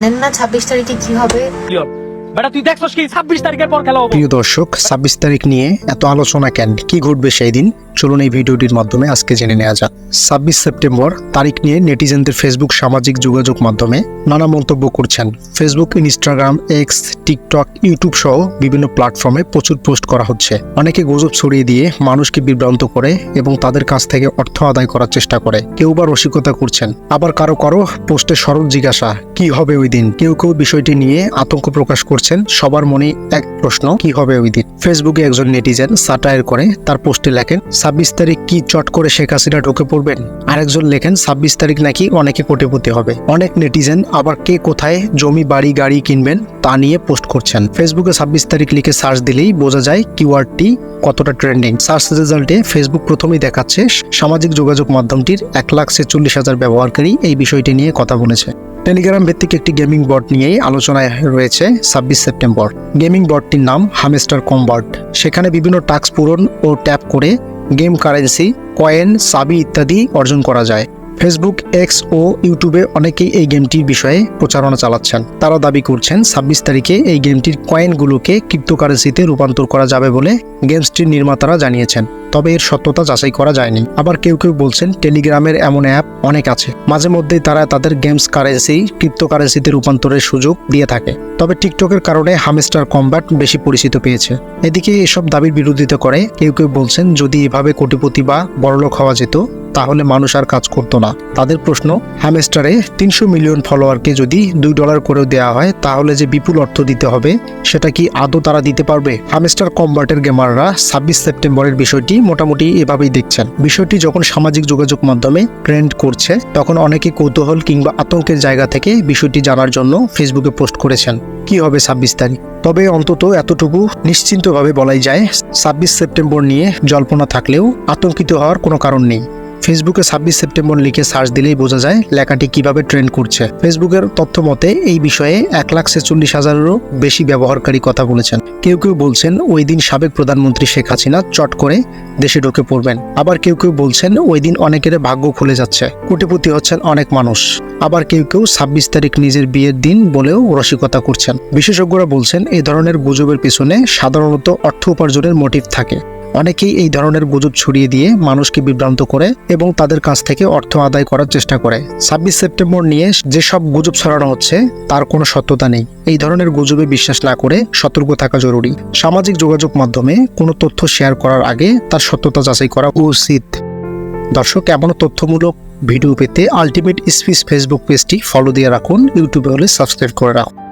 জানেন না ছাব্বিশ তারিখে কি হবে? প্রিয় দর্শক, ছাব্বিশ তারিখ নিয়ে এত আলোচনা কেন? কি ঘটবে সেই দিন? চলুন এই ভিডিওটির মাধ্যমে আজকে জেনে নেওয়া যাক। ছাব্বিশ সেপ্টেম্বর, তারিখ নিয়ে নেটিজেনদের ফেসবুক সামাজিক যোগাযোগ মাধ্যমে নানা মন্তব্য করছেন। Facebook, Instagram, X, TikTok, YouTube সহ বিভিন্ন প্ল্যাটফর্মে প্রচুর পোস্ট করা হচ্ছে। অনেকে গুজব ছড়িয়ে দিয়ে মানুষকে বিভ্রান্ত করে এবং তাদের কাছ থেকে অর্থ আদায় করার চেষ্টা করে। কেউ বা রসিকতা করছেন। আবার কারও কারও পোস্টে সরল জিজ্ঞাসা, কি হবে ওই দিন? কেউ কেউ বিষয়টি নিয়ে আতঙ্ক প্রকাশ করছেন, সবার মনে এক প্রশ্ন, কি হবে ওই দিন? ফেসবুকে একজন নেটিজেন সাটায়ার করে তার পোস্টে লেখেন, ছাব্বিশ তারিখ কি চট করে শেখ হাসিনা ঢুকে পড়বেন? আরেকজন লেখেন, ছাব্বিশ তারিখ নাকি অনেকে কোটিপতি হবে। অনেক নেটিজেন আবার কে কোথায় জমি, বাড়ি, গাড়ি কিনবেন তা নিয়ে পোস্ট করছেন। ফেসবুকে ছাব্বিশ তারিখ লিখে সার্চ দিলেই বোঝা যায় কিওয়ার্ডটি কতটা ট্রেন্ডিং। সার্চ রেজাল্টে ফেসবুক প্রথমেই দেখাচ্ছে সামাজিক যোগাযোগ মাধ্যমটির এক লাখ ছেচল্লিশ হাজার ব্যবহারকারী এই বিষয়টি নিয়ে কথা বলেছে। টেলিগ্রাম ভিত্তিক একটি গেমিং বট নিয়েই আলোচনায় রয়েছে ছাব্বিশ সেপ্টেম্বর। গেমিং বটটির নাম হামেস্টার কম্বার্ট। সেখানে বিভিন্ন টাস্ক পূরণ ও ট্যাপ করে গেম কারেন্সি, কয়েন সাবি ইত্যাদি অর্জন করা যায়। ফেসবুক এক্স ও ইউটিউবে অনেকেই এই গেমটির বিষয়ে প্রচারণা চালাচ্ছেন। তারা দাবি করছেন, ছাব্বিশ তারিখে এই গেমটির কয়েনগুলোকে ক্রিপ্টোকারেন্সিতে রূপান্তর করা যাবে বলে গেমসটির নির্মাতারা জানিয়েছেন। তবে এর সত্যতা যাচাই করা যায়নি। আবার কেউ কেউ বলছেন টেলিগ্রামের এমন অ্যাপ অনেক আছে। মাঝে মধ্যেই তারা তাদের গেমস কারেন্সি ক্রিপ্টোকারেন্সিতে রূপান্তরের সুযোগ দিয়ে থাকে। তবে টিকটকের কারণে হামেস্টার কম্ব্যাট বেশি পরিচিত পেয়েছে। এদিকে এসব দাবির বিরোধিতা করে কেউ কেউ বলছেন, যদি এভাবে কোটিপতি বা বড়লোক হওয়া যেত তাহলে মানুষ আর কাজ করতো না। তাদের প্রশ্ন, হ্যামেস্টারে তিনশো মিলিয়ন ফলোয়ারকে যদি দুই ডলার করেও দেওয়া হয়, তাহলে যে বিপুল অর্থ দিতে হবে, সেটা কি আদৌ তারা দিতে পারবে? হ্যামেস্টার কম্বার্টের গেমাররা ছাব্বিশ সেপ্টেম্বরের বিষয়টি মোটামুটি এভাবেই দেখছেন। বিষয়টি যখন সামাজিক যোগাযোগ মাধ্যমে ট্রেন্ড করছে, তখন অনেকে কৌতূহল কিংবা আতঙ্কের জায়গা থেকে বিষয়টি জানার জন্য ফেসবুকে পোস্ট করেছেন। কি হবে ছাব্বিশ তারিখ? তবে অন্তত এতটুকু নিশ্চিন্তভাবে বলাই যায়, ছাব্বিশ সেপ্টেম্বর নিয়ে জল্পনা থাকলেও আতঙ্কিত হওয়ার কোনো কারণ নেই। ফেসবুকে ছাব্বিশ সেপ্টেম্বর লিখে সার্চ দিলেই বোঝা যায় লেখাটি কীভাবে ট্রেন্ড করছে। ফেসবুকের তথ্য মতে, এই বিষয়ে এক লাখ ছেচল্লিশ হাজারেরও বেশি ব্যবহারকারী কথা বলেছেন। কেউ কেউ বলছেন, ওই দিন সাবেক প্রধানমন্ত্রী শেখ হাসিনা চট করে দেশে ঢুকে পড়বেন। আবার কেউ কেউ বলছেন, ওই দিন অনেকের ভাগ্য খুলে যাচ্ছে। কোটিপতি হচ্ছেন অনেক মানুষ। আবার কেউ কেউ ছাব্বিশ তারিখ নিজের বিয়ের দিন বলেও রসিকতা করছেন। বিশেষজ্ঞরা বলছেন এই ধরনের গুজবের পিছনে সাধারণত অর্থ উপার্জনের মোটিভ থাকে। অনেকেই এই ধরনের গুজব ছড়িয়ে দিয়ে মানুষকে বিভ্রান্ত করে এবং তাদের কাছ থেকে অর্থ আদায় করার চেষ্টা করে। ছাব্বিশ সেপ্টেম্বর নিয়ে যেসব গুজব ছড়ানো হচ্ছে, তার কোনো সত্যতা নেই। এই ধরনের গুজবে বিশ্বাস না করে সতর্ক থাকা জরুরি। সামাজিক যোগাযোগ মাধ্যমে কোনো তথ্য শেয়ার করার আগে তার সত্যতা যাচাই করা উচিত। দর্শক এমন তথ্যমূলক ভিডিও পেতে আলটিমেট স্পিচ ফেসবুক পেজটি ফলো দিয়ে রাখুন। ইউটিউবে হলে সাবস্ক্রাইব করে রাখুন।